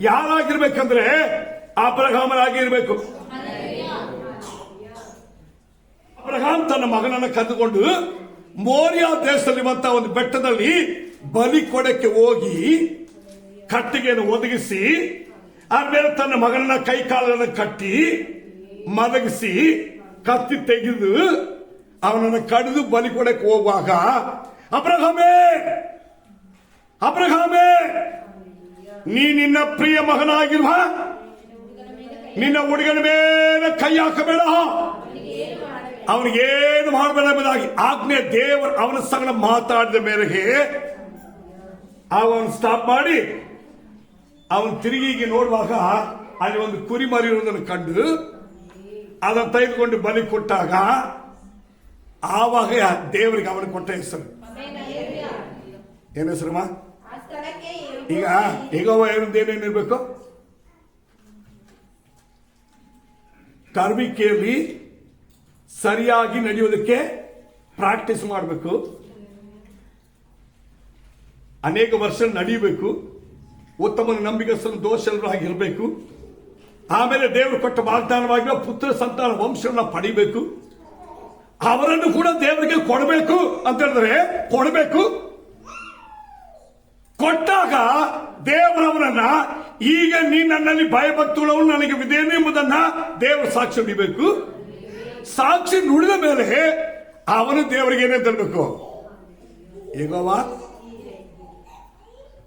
A: ಯಾರಾಗಿರ್ಬೇಕಂದ್ರೆ ಅಬ್ರಹಾಮರಾಗಿರ್ಬೇಕು ಅಬ್ರಹಾಂ ತನ್ನ ಮಗನನ್ನು ಕರೆದುಕೊಂಡು ಮೋರಿಯಾ ದೇಶದಲ್ಲಿರುವಂತಹ ಒಂದು ಬೆಟ್ಟದಲ್ಲಿ ಬಲಿ ಕೊಡಕ್ಕೆ ಹೋಗಿ ಕಟ್ಟಿಗೆಯನ್ನು ಒದಗಿಸಿ, ಆಮೇಲೆ ತನ್ನ ಮಗನನ್ನ ಕೈ ಕಾಲನ್ನು ಕಟ್ಟಿ ಮಲಗಿಸಿ ಕತ್ತಿ ತೆಗೆದು ಅವನನ್ನು ಕಡಿದು ಬಲಿ ಕೊಡಕ್ಕೆ ಹೋಗುವಾಗ, ಅಬ್ರಹಾಮೇ! ಅಬ್ರಹಾಮೇ! ನೀ ನಿನ್ನ ಪ್ರಿಯ ಮಗನಾಗಿರುವ, ನಿನ್ನ ಹುಡುಗನ ಮೇಲೆ ಕೈ ಹಾಕಬೇಡ! ಅವನಿಗೇನು ಮಾಡಬೇಡ ಎಂಬುದಾಗಿ ಆಜ್ಞೆ ದೇವರು ಅವನ ಸಂಗಡ ಮಾತಾಡಿದ ಮೇರೆಗೆ ಅವನು ಸ್ಟಾಪ್ ಮಾಡಿ ಅವನು ತಿರುಗಿ ಹೀಗೆ ನೋಡುವಾಗ ಅಲ್ಲಿ ಒಂದು ಕುರಿ ಮರಿ ಇರುವುದನ್ನು ಕಂಡು ಅದನ್ನು ತೆಗೆದುಕೊಂಡು ಬಲಿ ಕೊಟ್ಟಾಗ ಆವಾಗ ದೇವರಿಗೆ ಅವನು ಕೊಟ್ಟ ಹೆಸರು ಏನ್ ಹೆಸರಮ್ಮ
B: ಆ ಸ್ಥಳಕ್ಕೆ
A: ಈಗ ಈಗ ಏನೇನಿರ್ಬೇಕು ಕಾರ್ಮಿಕೆಯಲ್ಲಿ ಸರಿಯಾಗಿ ನಡೆಯುವುದಕ್ಕೆ ಪ್ರಾಕ್ಟೀಸ್ ಮಾಡಬೇಕು. ಅನೇಕ ವರ್ಷ ನಡೀಬೇಕು. ಉತ್ತಮ ನಂಬಿಕಸ್ಥರು ದೋಷರಾಗಿರಬೇಕು ಆಮೇಲೆ ದೇವರು ಕೊಟ್ಟ ವಾಗ್ದಾನವಾಗಿ ಪುತ್ರ ಸಂತಾನ ವಂಶವನ್ನ ಪಡಿಬೇಕು. ಅವರನ್ನು ಕೂಡ ದೇವರಿಗೆ ಕೊಡಬೇಕು ಅಂತ ಹೇಳಿದ್ರೆ ಕೊಡಬೇಕು. ಕೊಟ್ಟಾಗ ದೇವರವರನ್ನ ಈಗ ನೀ ನನ್ನಲ್ಲಿ ಭಯಭಕ್ತುಳವು ನನಗೆ ವಿಧೇನೆ ಎಂಬುದನ್ನ ದೇವರು ಸಾಕ್ಷಿ ನುಡಿಬೇಕು ಸಾಕ್ಷಿ ನುಡಿದ ಮೇಲೆ ಅವನು ದೇವರಿಗೆ ಏನೇ ತರಬೇಕು? ಈಗವ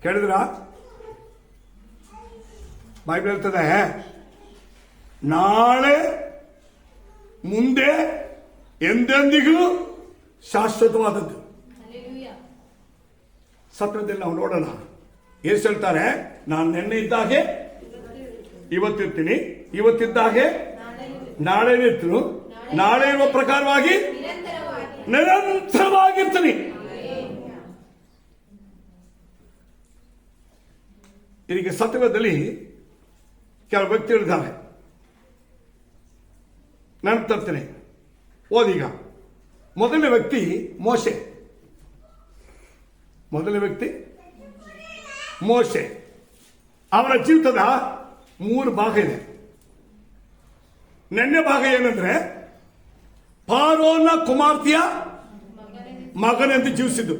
A: ಕೇಳಿದ್ರ? ಬೈಬಲ್ ಹೇಳ್ತದೆ ನಾಳೆ ಮುಂದೆ ಎಂದೆಂದಿಗೂ ಶಾಶ್ವತವಾದದ್ದು. ಸತ್ಯದಲ್ಲಿ ನಾವು ನೋಡೋಣ. ಏಸ್ ಹೇಳ್ತಾರೆ ನಾನು ನಿನ್ನೆ ಇದ್ದಾಗೆ ಇವತ್ತಿರ್ತೀನಿ ಇವತ್ತಿದ್ದಾಗೆ ನಾಳೆ ಇರ್ತೀನಿ. ನಾಳೆ ಇರುವ ಪ್ರಕಾರವಾಗಿ
B: ನಿರಂತರವಾಗಿ
A: ನಿರಂತರವಾಗಿರ್ತೀನಿ. ಇದಕ್ಕೆ ಸತ್ಯದಲ್ಲಿ ಕೆಲವು ವ್ಯಕ್ತಿಗಳಿದ್ದಾರೆ ನಾನು ತರ್ತೇನೆ. ಓದೀಗ. ಮೊದಲನೇ ವ್ಯಕ್ತಿ ಮೋಶೆ. ಮೊದಲನೇ ವ್ಯಕ್ತಿ ಮೋಶೆ. ಅವರ ಜೀವಿತದ ಮೂರು ಭಾಗ ಇದೆ. ನೆನ್ನೆ ಭಾಗ ಏನಂದ್ರೆ ಪಾರೋನ ಕುಮಾರ್ತಿಯ ಮಗನೆಂದು ಜೀವಿಸಿದ್ದು.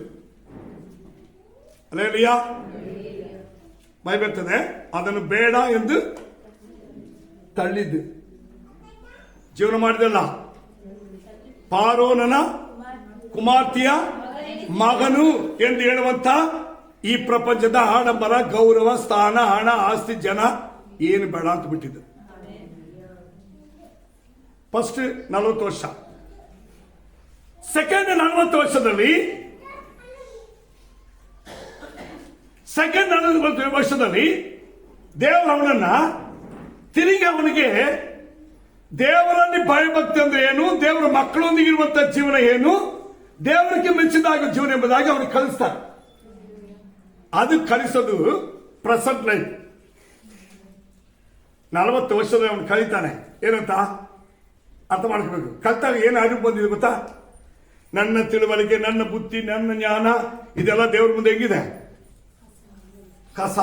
A: ಅಲ್ಲೇಲಿಯಾ ಬರ್ತದೆ ಅದನ್ನು ಬೇಡ ಎಂದು ತಳ್ಳಿದ್ದು. ಜೀವನ ಮಾಡಿದಲ್ಲ. ಪಾರೋನನ ಕುಮಾರ್ತಿಯ ಮಗನು ಎಂದು ಹೇಳುವಂತ ಈ ಪ್ರಪಂಚದ ಆಡಂಬರ, ಗೌರವ, ಸ್ಥಾನ, ಹಣ, ಆಸ್ತಿ, ಜನ ಏನು ಬೇಡ ಅಂತ ಬಿಟ್ಟಿದ್ದು. ಫಸ್ಟ್ ನಲವತ್ತು ವರ್ಷ. ಸೆಕೆಂಡ್ ನಲವತ್ತು ವರ್ಷದಲ್ಲಿ ಸೆಕೆಂಡ್ ನಲವತ್ತು ವರ್ಷದಲ್ಲಿ ದೇವರು ಅವನನ್ನ ತಿರುಗಿ ಅವನಿಗೆ ದೇವರಲ್ಲಿ ಭಯಭಕ್ತಿ ಅಂದ್ರೆ ಏನು? ದೇವರ ಮಕ್ಕಳೊಂದಿಗೆ ಇರುವಂತಹ ಜೀವನ ಏನು? ದೇವರಿಗೆ ಮೆಚ್ಚಿದಾಗ ಜೀವನ ಎಂಬುದಾಗಿ ಅವ್ರಿಗೆ ಕಲಿಸ್ತಾರೆ. ಅದು ಕಲಿಸೋದು ಪ್ರೆಸೆಂಟ್ ಲೈಫ್ ನಲವತ್ತು ವರ್ಷದಲ್ಲಿ ಅವನು ಕಲಿತಾನೆ. ಏನಂತ? ಅರ್ಥ ಮಾಡ್ಕೋಬೇಕು. ಕಲ್ತಾಗ ಏನು ಅರಿವು ಬಂದಿದೆ ಗೊತ್ತಾ? ನನ್ನ ತಿಳುವಳಿಕೆ, ನನ್ನ ಬುದ್ಧಿ, ನನ್ನ ಜ್ಞಾನ, ಇದೆಲ್ಲ ದೇವ್ರ ಮುಂದೆ ಹೆಂಗಿದೆ? ಕಸ.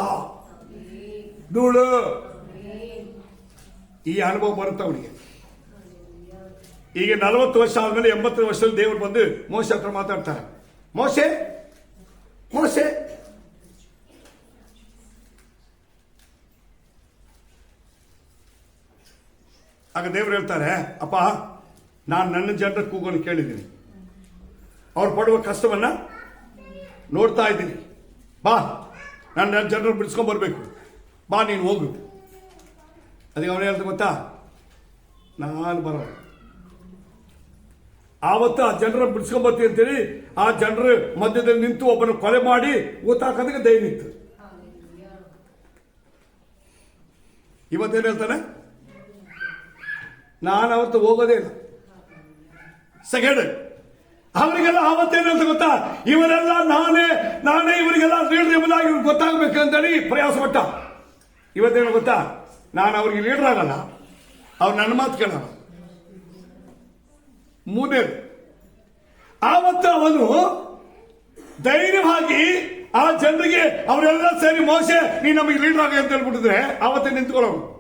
A: ಧೂಳು. ಈ ಅನುಭವ ಬರುತ್ತೆ ಅವನಿಗೆ? ಈಗ ನಲವತ್ತು ವರ್ಷ ಆದ್ಮೇಲೆ ಎಂಬತ್ತು ವರ್ಷದಲ್ಲಿ ದೇವರು ಬಂದು ಮೋಸ ಹತ್ರ ಮಾತಾಡ್ತಾರೆ. ಮೋಸೆ ಮೋಸೆ ಆಗ ದೇವ್ರು ಹೇಳ್ತಾರೆ, ಅಪ್ಪ, ನಾನು ನನ್ನ ಜನರ ಕೂಗೋನು ಕೇಳಿದ್ದೀನಿ. ಅವ್ರು ಪಡುವ ಕಷ್ಟವನ್ನ ನೋಡ್ತಾ ಇದ್ದೀನಿ. ಬಾ, ನಾನು ನನ್ನ ಜನರು ಬಿಡಿಸ್ಕೊಂಡ್ ಬರ್ಬೇಕು. ಬಾ, ನೀನು ಹೋಗು. ಅದಕ್ಕೆ ಅವನು ಹೇಳ್ತಾ ಗೊತ್ತಾ? ನಾನು ಬರೋ ಆವತ್ತು ಆ ಜನರ ಬಿಡಿಸ್ಕೊಂಡ್ ಬರ್ತೀನಿ ಅಂತೇಳಿ ಆ ಜನರ ಮಧ್ಯದಲ್ಲಿ ನಿಂತು ಒಬ್ಬನ ಕೊಲೆ ಮಾಡಿ ಊತಾಕೋದಕ್ಕೆ ಧೈರ್ಯ ಇತ್ತು. ಇವತ್ತೇನು ಹೇಳ್ತಾನೆ? ನಾನು ಅವತ್ತು ಹೋಗೋದೇ ಇಲ್ಲ. ಸೆಕೆಂಡ್. ಅವರಿಗೆಲ್ಲ ಆವತ್ತೇನಂತ ಗೊತ್ತಾ? ಇವರೆಲ್ಲ ನಾನೇ ನಾನೇ ಇವರಿಗೆಲ್ಲ ಲೀಡರ್ ಇವ್ರಿಗೆ ಗೊತ್ತಾಗಬೇಕು ಅಂತೇಳಿ ಪ್ರಯಾಸ ಪಟ್ಟ. ಇವತ್ತೇನು ಗೊತ್ತಾ? ನಾನು ಅವ್ರಿಗೆ ಲೀಡರ್ ಆಗಲ್ಲ. ಅವ್ರು ನನ್ನ ಮಾತು ಕೇಳಲ್ಲ. ಮೂರನೇದು, ಆವತ್ತು ಅವನು ಧೈರ್ಯವಾಗಿ ಆ ಜನರಿಗೆ ಅವರೆಲ್ಲ ಸೇರಿ ಮೋಸೆ ನೀ ನಮಗೆ ಲೀಡರ್ ಆಗಿ ಅಂತ ಹೇಳ್ಬಿಟ್ಟಿದ್ರೆ ಆವತ್ತೇ ನಿಂತ್ಕೊಳ್ಳೋನು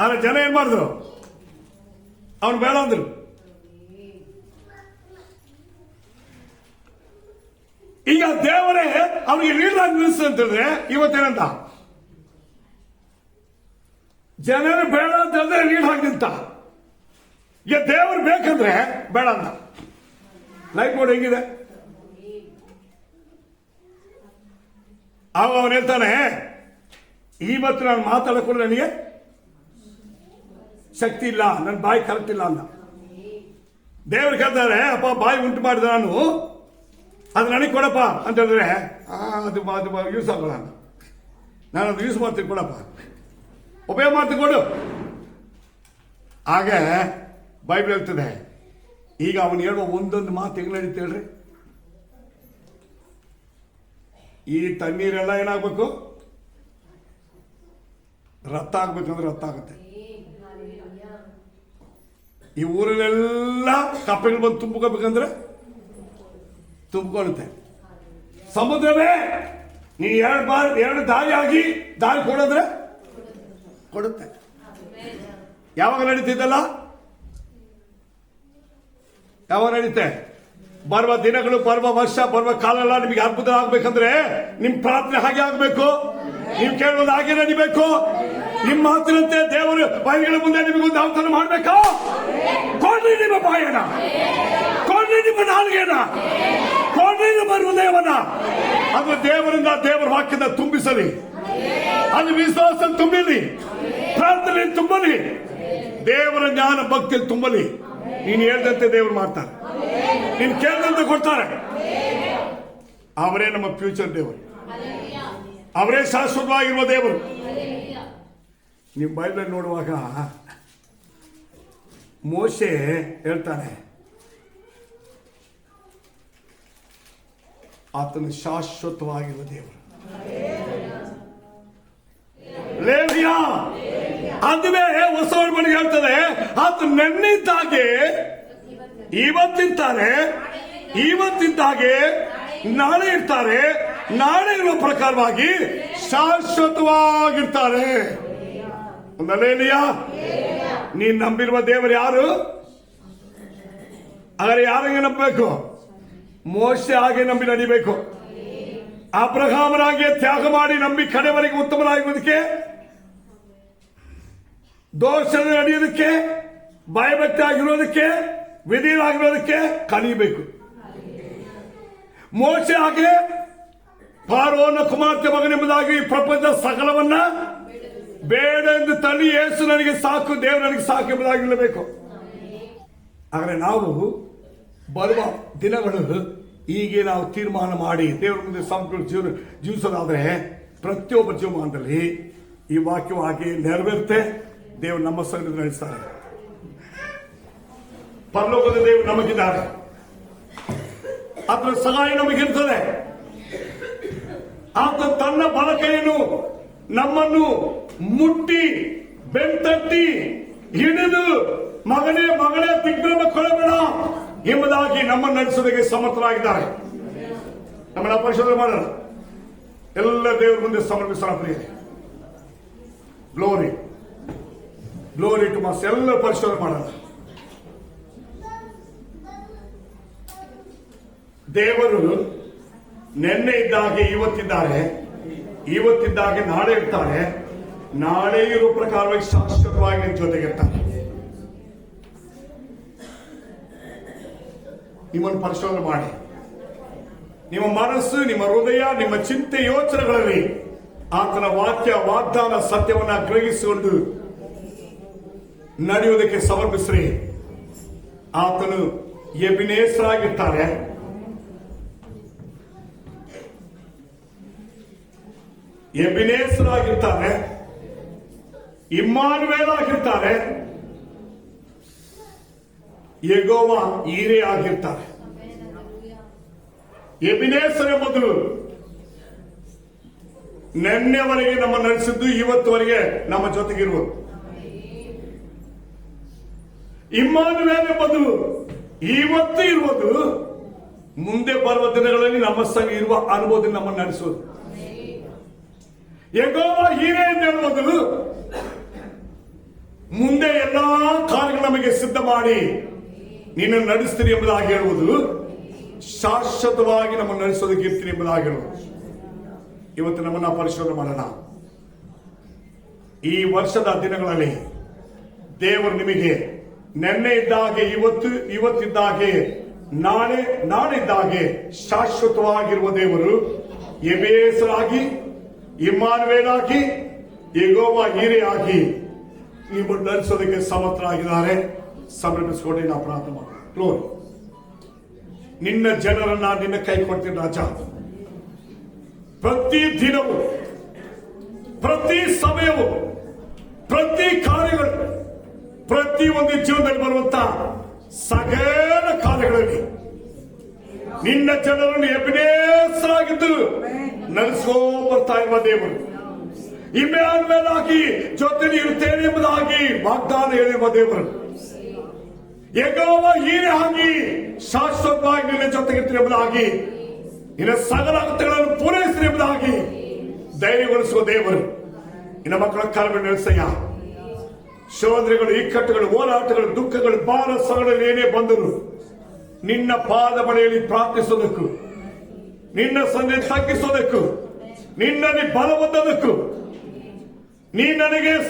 A: ಆದ್ರೆ ಜನ ಏನ್ ಮಾಡಿದ್ರು? ಅವನು ಬೇಡ ಅಂದ್ರು. ಈಗ ದೇವರೇ ಅವರಿಗೆ ಆಗಿ ನಿಲ್ಲಿಸು ಅಂತ ಹೇಳಿದ್ರೆ ಇವತ್ತೇನಂತ? ಜನರು ಬೇಡ ಅಂತ ಹೇಳಿದ್ರೆ ಲೀಡರ್ ಆಗಿ ನಿಂತ. ಈಗ ದೇವರು ಬೇಕಂದ್ರೆ ಬೇಡ ಅಂತ. ಲೈಫ್ ನೋಡಿ ಹೆಂಗಿದೆ? ಆಗ ಅವನು ಹೇಳ್ತಾನೆ ಇವತ್ತು ನಾನು ಮಾತಾಡಕೊಂಡ್ರೆ ನನಗೆ ಶಕ್ತಿ ಇಲ್ಲ ನನ್ನ ಬಾಯಿ ಕರೆಕ್ಟ್ ಇಲ್ಲ ಅಂತ. ದೇವ್ರು ಕೇಳ್ತಾರೆ, ಅಪ್ಪ ಬಾಯಿ ಉಂಟು ಮಾಡಿದ ನಾನು ಅದು ನನಗೆ ಕೊಡಪ್ಪ ಅಂತ ಹೇಳಿದ್ರೆ ಅದು ಅದು ಯೂಸ್ ಆಗೋಲ್ಲ ನಾನು ಅದು ಯೂಸ್ ಮಾಡ್ತೀನಿ, ಕೊಡಪ್ಪ. ಉಪಯೋಗ ಮಾಡ್ತೀನಿ, ಕೊಡು. ಹಾಗೆ ಬೈಬಲ್ ಹೇಳ್ತದೆ. ಈಗ ಅವನು ಹೇಳುವ ಒಂದೊಂದು ಮಾತು ಹೆಂಗ್ ನಡೀತು ಹೇಳ್ರಿ? ಈ ತಣ್ಣೀರೆಲ್ಲ ಏನಾಗಬೇಕು? ರಥ ಆಗ್ಬೇಕಂದ್ರೆ ರಥ ಆಗುತ್ತೆ. ಈ ಊರಲ್ಲೆಲ್ಲ ಕಪ್ಪೆಗಳು ಬಂದು ತುಂಬ್ಕೋಬೇಕಂದ್ರೆ ತುಂಬಿಕೊಳ್ಳುತ್ತೆ. ಸಮುದ್ರವೇ, ನೀ ಎರಡು ಬಾರ್, ಎರಡು ದಾರಿ ಆಗಿ ದಾರಿ ಕೊಡೋದ್ರೆ ಕೊಡುತ್ತೆ. ಯಾವಾಗ ನಡೀತಿದ್ದಲ್ಲ? ಯಾವಾಗ ನಡೀತೆ? ಬರುವ ದಿನಗಳು, ಬರುವ ವರ್ಷ, ಬರುವ ಕಾಲ ಎಲ್ಲ ನಿಮಗೆ ಅದ್ಭುತ ಆಗ್ಬೇಕಂದ್ರೆ ನಿಮ್ ಪ್ರಾರ್ಥನೆ ಹಾಗೆ ಆಗ್ಬೇಕು. ನೀವು ಕೇಳುವುದು ಹಾಗೆ ನಡಿಬೇಕು. ನಿಮ್ಮ ಮಾತಿನಂತೆ ದೇವರು ಬಾಯಿಗಳ ಮುಂದೆ ನಿಮಗೊಂದು ಅವತಾರ ಮಾಡ್ಬೇಕಾ? ಕೊಡ್ರಿ ನಿಮ್ಮ ಬಾಯನ ಕೊಡ್ರಿ ನಿಮ್ಮ ನಾಲ್ಗೆನ ಕೊಡ್ರಿ ಬರುವ ದೇವನ. ಅದು ದೇವರಿಂದ ದೇವರ ವಾಕ್ಯದ ತುಂಬಿಸಲಿ. ಅಲ್ಲಿ ವಿಶ್ವಾಸ ತುಂಬಲಿ. ಪ್ರಾರ್ಥನೆ ತುಂಬಲಿ. ದೇವರ ಜ್ಞಾನ ಭಕ್ತಿ ತುಂಬಲಿ. ನೀನು ಹೇಳ್ದಂತೆ ದೇವರು ಮಾಡ್ತಾರೆ. ನೀನು ಕೇಳಿದಂತೆ ಕೊಡ್ತಾರೆ. ಅವರೇ ನಮ್ಮ ಫ್ಯೂಚರ್ ದೇವರು. ಅವರೇ ಶಾಶ್ವತವಾಗಿರುವ ದೇವರು. ನೀವು ಬೈಬಲ್ ನೋಡುವಾಗ ಮೋಶೆ ಹೇಳ್ತಾನೆ ಆತನು ಶಾಶ್ವತವಾಗಿರುವ ದೇವರು. ಅಂದಮೇಲೆ ಹೊಸ ಮನೆಗೆ ಹೇಳ್ತದೆ ಆತ ನೆನ್ನಿದ್ದಾಗೆ ಇವತ್ತಿರ್ತಾರೆ ಇವತ್ತಿದ್ದಾಗೆ ನಾಳೆ ಇರ್ತಾರೆ, ನಾಳೆ ಇರುವ ಪ್ರಕಾರವಾಗಿ ಶಾಶ್ವತವಾಗಿರ್ತಾರೆ. ನೀನ್ ನಂಬಿರುವ ದೇವರು ಯಾರು? ಆದರೆ ಯಾರಿಗೆ ನಂಬಬೇಕು? ಮೋಶೆ ಹಾಗೆ ನಂಬಿ ನಡಿಬೇಕು. ಅಬ್ರಹಾಮರಾಗಿ ತ್ಯಾಗ ಮಾಡಿ ನಂಬಿ ಕಡೆವರೆಗೆ ಉತ್ತಮರಾಗಿರೋದಕ್ಕೆ ದೋಷ ನಡೆಯೋದಕ್ಕೆ ಭಯಭಕ್ತಿ ಆಗಿರೋದಕ್ಕೆ ವಿಧಿರಾಗಿರೋದಕ್ಕೆ ಕಲಿಬೇಕು ಮೋಶೆ ಹಾಗೆ ಪಾರೋನ ಕುಮಾರ್ತೆ ಮಗನೆಂಬುದಾಗಿ ಪ್ರಪಂಚ ಸಕಲವನ್ನ ಬೇಡ ಎಂದು ತಳ್ಳಿ ಏಸು ನನಗೆ ಸಾಕು, ದೇವರು ನನಗೆ ಸಾಕು ಎಂಬುದಾಗಿರಬೇಕು ಆದರೆ ನಾವು ಬರುವ ದಿನಗಳು ಹೀಗೆ ನಾವು ತೀರ್ಮಾನ ಮಾಡಿ ದೇವರ ಮುಂದೆ ಸಂಪೂರ್ಣ ಜೀವನ ಜೀವಿಸೋದಾದ್ರೆ ಪ್ರತಿಯೊಬ್ಬ ಜೀವಮಾನದಲ್ಲಿ ಈ ವಾಕ್ಯವು ಹಾಗೆ ನೆರವೇರುತ್ತೆ. ದೇವರು ನಮ್ಮ ಸಂಗತಿ ನಡೆಸ್ತಾರೆ ಪರಲೋಕದ ದೇವರು ನಮಗಿದ್ದಾರೆ. ಅದರ ಸಹಾಯ ನಮಗಿರ್ತದೆ ಆತ ತನ್ನ ಬಳಕೆಯನ್ನು ನಮ್ಮನ್ನು ಮುಟ್ಟಿ, ಬೆಂತಟ್ಟಿ, ಹಿಡಿದು ಮಗನೇ ಮಗಳೇ ದಿಗ್ಭ್ರಮ ಕೊಡಬೇಡ ಎಂಬುದಾಗಿ ನಮ್ಮನ್ನು ನಡೆಸೋದಕ್ಕೆ ಸಮರ್ಥರಾಗಿದ್ದಾರೆ. ನಮ್ಮನ್ನ ಪರಿಶೋಧನೆ ಮಾಡೋಣ. ಎಲ್ಲ ದೇವರ ಮುಂದೆ ಸಮರ್ಪಿಸೋಣ ಪ್ರಿಯರೇ. ಗ್ಲೋರಿ ಗ್ಲೋರಿ ಟು ಮಾಸ್ ಎಲ್ಲ ಪರಿಶೋಧನೆ ಮಾಡೋಣ. ದೇವರು ನಿನ್ನೆ ಇದ್ದಾಗೆ ಇವತ್ತಿದ್ದಾರೆ. ಇವತ್ತಿದ್ದಾಗೆ ನಾಳೆ ಇರ್ತಾರೆ. ನಾಳೆ ಇರೋ ಪ್ರಕಾರವಾಗಿ ಶಾಶ್ವತವಾಗಿ ಜೊತೆಗೆ ಜೊತೆಗಿರ್ತಾರೆ. ನಿಮ್ಮನ್ನು ಪರಿಶೋಧನೆ ಮಾಡಿ. ನಿಮ್ಮ ಮನಸ್ಸು, ನಿಮ್ಮ ಹೃದಯ, ನಿಮ್ಮ ಚಿಂತೆ, ಯೋಚನೆಗಳಲ್ಲಿ ಆತನ ವಾಕ್ಯ, ವಾಗ್ದಾನ, ಸತ್ಯವನ್ನ ಗ್ರಹಿಸಿಕೊಂಡು ನಡೆಯುವುದಕ್ಕೆ ಸಮರ್ಪಿಸ್ರಿ. ಆತನು ಎಬಿನೇಸರಾಗಿರ್ತಾರೆ ಎಬಿನೇಸರಾಗಿರ್ತಾರೆ ಇಮ್ಮಾನುವೇಲ್ ಆಗಿರ್ತಾರೆ ಯೆಗೋವ ಈರೇ ಆಗಿರ್ತಾರೆ ಎಬಿನೇಸರ ಮೊದಲು ನಿನ್ನೆವರೆಗೆ ನಮ್ಮ ನಡೆಸಿದ್ದು, ಇವತ್ತುವರೆಗೆ ನಮ್ಮ ಜೊತೆಗಿರುವುದು. ಇಮ್ಮಾನುವೇಲ ಬದಲು ಇವತ್ತು ಇರುವುದು. ಮುಂದೆ ಬರುವ ದಿನಗಳಲ್ಲಿ ನಮ್ಮ ಸಂಗ ಇರುವ ಅನುಭವದಲ್ಲಿ ನಮ್ಮ ನಡೆಸುವುದು. ಯಗೋವ ಹೀರೇ ಅಂತ ಹೇಳುವುದು ಮುಂದೆ ಎಲ್ಲಾ ಕಾರ್ಯಗಳು ನಮಗೆ ಸಿದ್ಧ ಮಾಡಿ ನಿನ್ನ ನಡೆಸ್ತೀನಿ ಎಂಬುದಾಗಿ ಹೇಳುವುದು ಶಾಶ್ವತವಾಗಿ ನಮ್ಮನ್ನು ನಡೆಸೋದಕ್ಕೆ ಇರ್ತೀನಿ ಎಂಬುದಾಗಿ ಹೇಳುವುದು. ಇವತ್ತು ನಮ್ಮನ್ನ ಪರಿಶೋಧನೆ ಮಾಡೋಣ. ಈ ವರ್ಷದ ದಿನಗಳಲ್ಲಿ ದೇವರು ನಿಮಗೆ ನೆನ್ನೆ ಇದ್ದಾಗೆ, ಇವತ್ತು, ಇವತ್ತಿದ್ದಾಗೆ, ನಾಳೆ, ನಾಳಿದ್ದಾಗೆ ಶಾಶ್ವತವಾಗಿರುವ ದೇವರು ಎಬೇಸರಾಗಿ ಎಗೋವಾ ಎಗೋವ ಹೀರೆಯಾಗಿ ನಿಮ್ಮನ್ನು ನಡೆಸೋದಕ್ಕೆ ಸಮರ್ಥರಾಗಿದ್ದಾರೆ. ಸಮರ್ಪಿಸಿಕೊಂಡು ನಾವು ಪ್ರಾರ್ಥನೆ Glory. ನಿನ್ನ ಜನರನ್ನ ನಿನ್ನ ಕೈ ಕೊಡ್ತೀನಿ, ರಾಜ. ಪ್ರತಿ ದಿನವೂ, ಪ್ರತಿ ಸಮಯವು, ಪ್ರತಿ ಕಾರ್ಯಗಳು, ಪ್ರತಿ ಒಂದು ಜೀವನದಲ್ಲಿ ಬರುವಂತ ಸಕಲ ಕಾರ್ಯಗಳಲ್ಲಿ ನಿನ್ನ ಜನರನ್ನು ಎಬಿನೇಸರಾಗಿದ್ದು ನಡೆಸೋ ಬರ್ತಾ ಇರುವ ದೇವರು. ಇಮ್ಯಾನ್ಮೇಲಾಗಿ ಜೊತೆಲಿ ಇರುತ್ತೇನೆ ಎಂಬುದಾಗಿ ವಾಗ್ದಾನ ಹೇಳಿರುವ ದೇವರು. ಯೆಹೋವ ಹೀರೆ ಆಗಿ ಶಾಶ್ವತವಾಗಿ ನಿನ್ನ ಜೊತೆಗಿರ್ತೀನಿ ಎಂಬುದಾಗಿ ನಿನ್ನ ಸಗಲ ಪೂರೈಸ್ತೀನಿ ಎಂಬುದಾಗಿ ಧೈರ್ಯಗೊಳಿಸುವ ದೇವರು. ನಿನ್ನ ಮಕ್ಕಳ ಕಾಲವನ್ನು ನಡೆಸಯ್ಯ ಶೋಧನೆಗಳು ಇಕ್ಕಟ್ಟುಗಳು ಹೋರಾಟಗಳು, ದುಃಖಗಳು ಬಾಲ ಸಗಳು ಏನೇ ಬಂದರು ನಿನ್ನ ಪಾದ ಬಳಿಯಲ್ಲಿ ಪ್ರಾರ್ಥಿಸೋದಕ್ಕೂ ನಿನ್ನ ಸಂದೆ ತಗ್ಗಿಸೋದಕ್ಕೂ ನಿನ್ನಲ್ಲಿ ಬಲ ಹೊಂದೋದಕ್ಕೂ ನೀ ನನಗೆ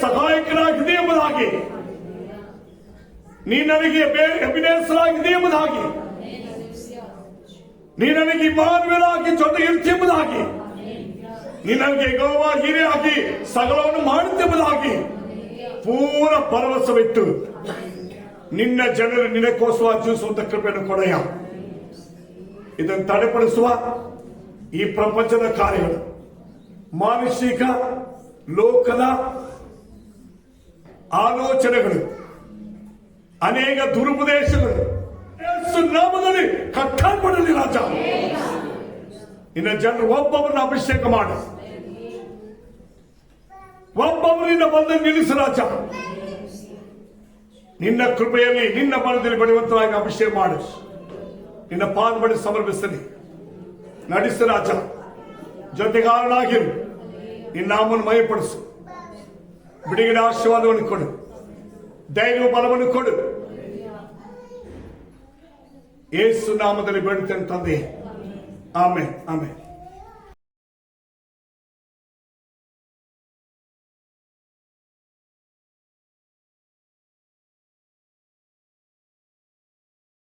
A: ನೀ ನನಗೆ ಅಭಿನಯಿಸಲಾಗಿದೆ ಎಂಬುದಾಗಿ ನೀ ನನಗೆ ಇಮಾನುವೇಲಾಗಿ ಜೊತೆ ಇರುತ್ತೆ ಎಂಬುದಾಗಿ ನೀ ನನಗೆ ಗೌರವ ಹಿರಿಯಾಗಿ ಸಗಲವನ್ನು ಮಾಡುತ್ತೆಂಬುದಾಗಿ ಪೂರ ಭರವಸವಿಟ್ಟು. ನಿನ್ನ ಜನರು ನಿನಗೋಸ್ಕರ ಜೀವಿಸುವಂತ ಕೃಪೆಯನ್ನು ಕೊಡೆಯ ಇದನ್ನು ತಡೆಪಡಿಸುವ ಈ ಪ್ರಪಂಚದ ಕಾರ್ಯಗಳು. ಮಾನಸಿಕ, ಲೋಕದ ಆಲೋಚನೆಗಳು. ಅನೇಕ ದುರುಪದೇಶಗಳು. ನಾಮದಲ್ಲಿ ಮಾಡಲಿ ರಾಜ. ಇನ್ನ ಜನರು ಒಬ್ಬೊಬ್ಬರನ್ನ ಅಭಿಷೇಕ ಮಾಡು. ಒಬ್ಬೊಬ್ಬರಿಂದ ಬಂದು ನಿಲ್ಲಿಸು ರಾಜ. ನಿನ್ನ ಕೃಪೆಯಲ್ಲಿ ನಿನ್ನ ಮನದಲ್ಲಿ ಬಡಿವಂತರಾಗಿ ಅಭಿಷೇಕ ಮಾಡು. ನಿನ್ನ ಪಾದ ಬಡಿ ಸಮರ್ಪಿಸಲಿ. ನಡೆಸು ರಾಜ. ಜೊತೆಗಾರನಾಗಿರು. ನಿನ್ನ ಮಯಪಡಿಸು ಬಿಡುಗಡೆ ಆಶೀರ್ವಾದವನ್ನು ಕೊಡು. ಧೈರ್ಯ ಬಲವನ್ನು ಕೊಡು ಏಸು ನಾಮದಲ್ಲಿ ಬೇಡುತ್ತೇನೆ ತಂದೆ ಆಮೆ ಆಮೆ